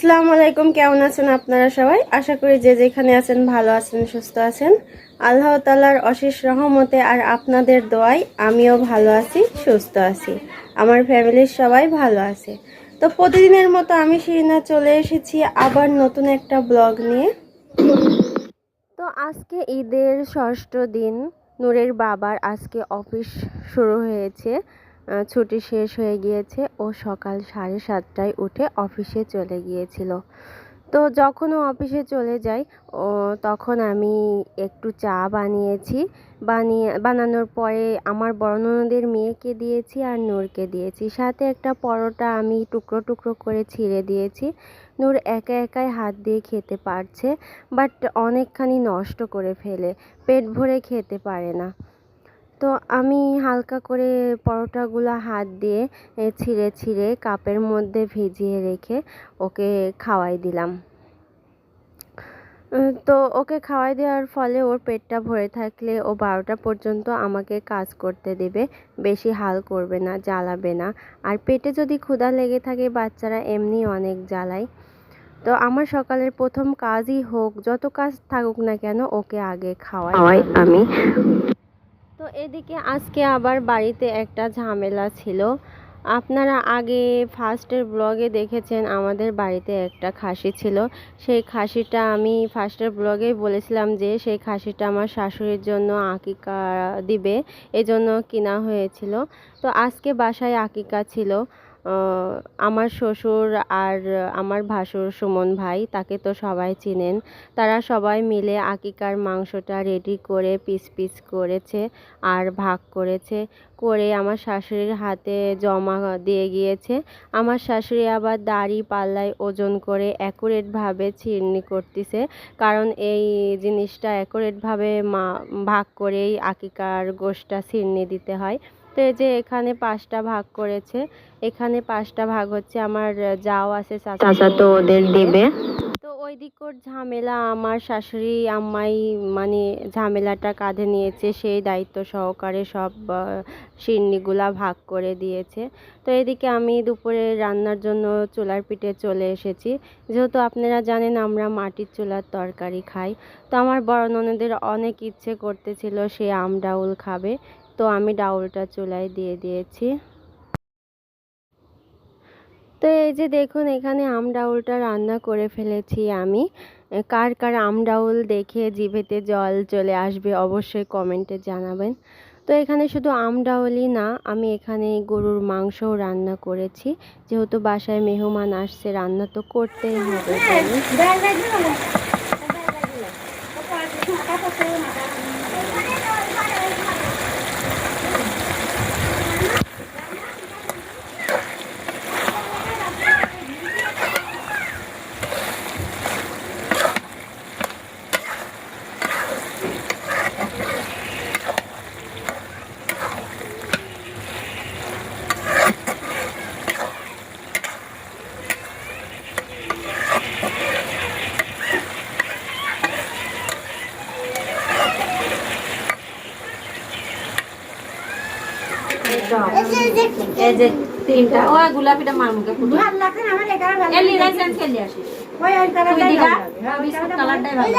আসসালামু আলাইকুম, কেমন আছেন আপনারা সবাই? আশা করি যে যেখানে আছেন ভালো আছেন, সুস্থ আছেন। আল্লাহ তালার অশেষ রহমতে আর আপনাদের দোয়ায় আমিও ভালো আছি, সুস্থ আছি। আমার ফ্যামিলির সবাই ভালো আছে। তো প্রতিদিনের মতো আমি শিরিনা চলে এসেছি আবার নতুন একটা ব্লগ নিয়ে। তো আজকে ঈদের ষষ্ঠ দিন, নূরের বাবার আজকে অফিস শুরু হয়েছে। ছুটি শেষ হয়ে গিয়েছে ও সকাল সাড়ে সাতটায় উঠে অফিসে চলে গিয়েছিল। তো যখন ও অফিসে চলে যায়, ও তখন আমি একটু চা বানিয়েছি। বানিয়ে, বানানোর পরে আমার বড় মেয়েকে দিয়েছি আর নূরকে দিয়েছি। সাথে একটা পরোটা আমি টুকরো টুকরো করে ছিঁড়ে দিয়েছি। নূর একা একাই হাত দিয়ে খেতে পারছে, বাট অনেকখানি নষ্ট করে ফেলে। পেট ভরে খেতে পারে না। তো আমি হালকা করে পরোটাগুলো হাত দিয়ে ছিঁড়ে ছিঁড়ে কাপের মধ্যে ভিজিয়ে রেখে ওকে খাওয়াই দিলাম। তো ওকে খাওয়াই দেওয়ার ফলে ওর পেটটা ভরে থাকলে ও বারোটা পর্যন্ত আমাকে কাজ করতে দেবে, বেশি হাল করবে না, জ্বালাবে না। আর পেটে যদি ক্ষুধা লেগে থাকে, বাচ্চারা এমনি অনেক জ্বালায়। তো আমার সকালের প্রথম কাজই হোক, যত কাজ থাকুক না কেন, ওকে আগে খাওয়াই আমি। তো এদিকে আজকে আবার বাড়িতে একটা ঝামেলা ছিল। আপনারা আগে ফার্স্টের ব্লগে দেখেছেন আমাদের বাড়িতে একটা খাসি ছিল। সেই খাসিটা আমি ফার্স্টের ব্লগেই বলেছিলাম যে সেই খাসিটা আমার শাশুড়ির জন্য আকিকা দিবে, এজন্য কিনা হয়েছিল। তো আজকে বাসায় আকিকা ছিল। আমার শ্বশুর আর আমার ভাসুর সুমন ভাই, তাকে তো সবাই চিনেন। তারা সবাই মিলে আকিকার মাংসটা রেডি করে পিস পিস করেছে আর ভাগ করেছে। করে আমার শাশুড়ির হাতে জমা দিয়ে গিয়েছে। আমার শাশুড়ি আবার দাড়ি পাল্লায় ওজন করে অ্যাকুরেটভাবে চিরনি করতেছে। কারণ এই জিনিসটা অ্যাকুরেটভাবে মা ভাগ করেই আকিকার গোশটা ছিরনি দিতে হয়। তো এই যে এখানে পাঁচটা ভাগ করেছে। এখানে পাঁচটা ভাগ হচ্ছে আমার যাও আছে চাচা তো ওদের দিবে। তো ওই দিকর ঝামেলা আমার শাশুড়ি আম্মাই মানে ঝামেলাটা কাঁধে নিয়েছে সেই দায়িত্ব সহকারে সব সিন্নিগুলা ভাগ করে দিয়েছে। তো এদিকে আমি দুপুরে রান্নার জন্য চুলার পিঠে চলে এসেছি। যেহেতু আপনারা জানেন আমরা মাটির চুলার তরকারি খাই। তো আমার বড় ননদের অনেক ইচ্ছে করতেছিল সে আম ডাউল খাবে। তো আমি ডাউলটা চুলায় দিয়ে দিয়েছি। তো এই যে দেখুন এখানে আম ডাউলটা রান্না করে ফেলেছি আমি। কার কার আম ডাউল দেখে জিভেতে জল চলে আসবে অবশ্যই কমেন্টে জানাবেন। তো এখানে শুধু আম ডাউলই না আমি এখানে গরুর মাংসও রান্না করেছি। যেহেতু বাসায় মেহমান আসছে রান্না তো করতেই হবে। বলে। এই যে তিনটা ওই গোলাপিটা মার মুখে ফুটো। এলি রাইসেন খেলি আসি। তুই দিগা বিস্কুট কালারটাই ভালো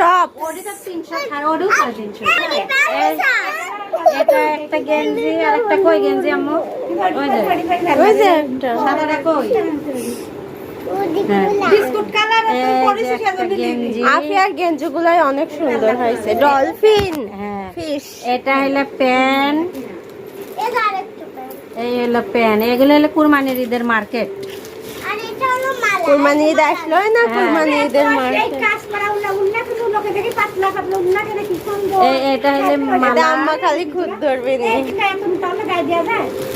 টপ ওডিটা তিনশো আর ওডিও সাড়ে তিনশো। এটা একটা গেঞ্জি আর একটা কই গেঞ্জি আম্মু? ওই যে ওই যে একটা সাদাটা কই? হ্যাঁ। বিস্কুট কালার এই যে একটা গেঞ্জি। আফিয়ার গেঞ্জিগুলাই অনেক সুন্দর হয়েছে। ডলফিন হ্যাঁ। ফিশ। এটা হলো প্যান এই হলো প্যান এগুলো হলো কুরবানির ঈদের মার্কেট। কুরবানি ঈদ আসলো না হ্যাঁ। কুরবানি ঈদের মার্কেট? এটা হলো আম্মা খালি খুদ ধরবে নি।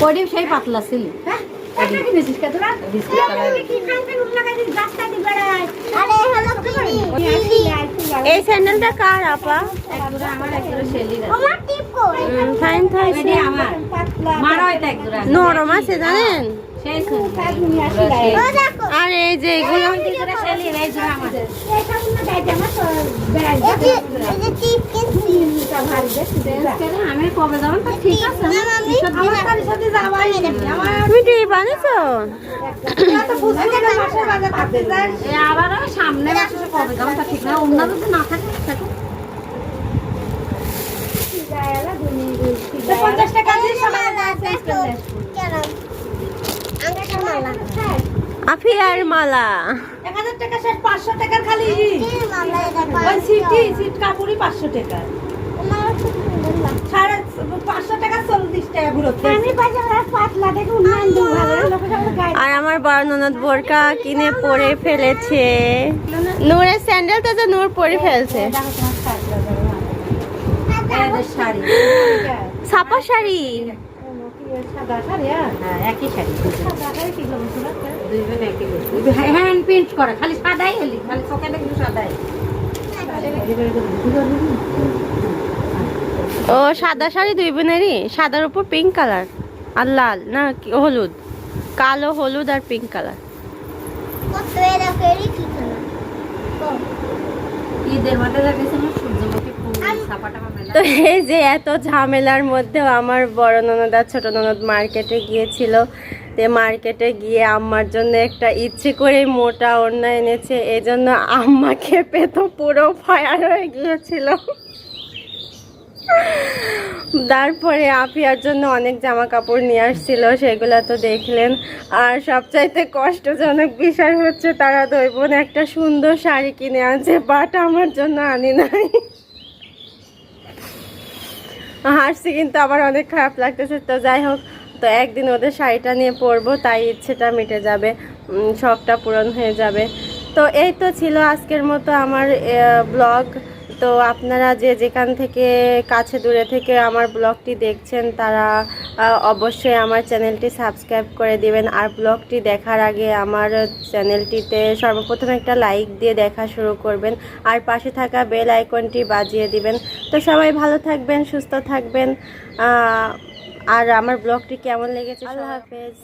পরিব সেই পাতলা ছিল বিস্কুট? কালার এই স্যান্ডেলটা কার আপা? ফাইন একজোড়া নরম আছে জানেন? আরে এই যে এগুলো। আমি কবে যাব? তো আছে। তুমি টিভি বানিয়েছো? আবার সামনে কবে যাব? তা ঠিক না। অন্য না থাকে পঞ্চাশ টাকা দিয়ে সবাই চেঞ্জ করলে আফিয়ার মালা। এক হাজার টাকা শেষ পাঁচশো টাকার খালি। ওই সিটি সিট কাপড়ই পাঁচশো টাকা। সাড়ে পাঁচশো টাকা চল্লিশ টাকা ঘুরোচ্ছে আর আমার বড় ননদ বোরকা কিনে পরে ফেলেছে। নূরের স্যান্ডেল তো নূর পরে ফেলছে। শাড়ি। ছাপা শাড়ি। হ্যান্ড প্রিন্ট করে খালি সাদাই হলি খালি চোখে দেখলি সাদাই। ও সাদা শাড়ি দুই বোনেরই? সাদার উপর পিঙ্ক কালার আর লাল না হলুদ? কালো হলুদ আর পিঙ্ক কালার ঈদের ছাপাটা মেলা তো এই যে এত ঝামেলার মধ্যেও আমার বড় ননদ আর ছোট ননদ মার্কেটে গিয়েছিল। তে মার্কেটে গিয়ে আম্মার জন্য একটা ইচ্ছে করে মোটা ওড়না এনেছে, এজন্য আম্মা খেপে তো পুরো ফায়ার হয়ে গিয়েছিল। তারপরে আফিয়ার জন্য অনেক জামা কাপড় নিয়ে আসছিল, সেগুলো তো দেখলেন। আর সবচাইতে কষ্টজনক বিষয় হচ্ছে তারা দুই বোন একটা সুন্দর শাড়ি কিনে আনছে, বাট আমার জন্য আনি নাই। হাসছি কিন্তু আমার অনেক খারাপ লাগতেছে। তো যাই হোক, তো একদিন ওদের শাড়িটা নিয়ে পরবো, তাই ইচ্ছেটা মিটে যাবে শখটা পূরণ হয়ে যাবে। তো এই তো ছিল আজকের মতো আমার ব্লগ তো আপনারা যে যেখান থেকে কাছে দূরে থেকে আমার ব্লগটি দেখছেন তারা অবশ্যই আমার চ্যানেলটি সাবস্ক্রাইব করে দিবেন। আর ব্লগটি দেখার আগে আমার চ্যানেলটিতে সর্বপ্রথম একটা লাইক দিয়ে দেখা শুরু করবেন। আর পাশে থাকা বেল আইকনটি বাজিয়ে দিবেন। তো সবাই ভালো থাকবেন সুস্থ থাকবেন। আর আমার ব্লগটি কেমন লেগেছে আল্লাহ হাফেজ।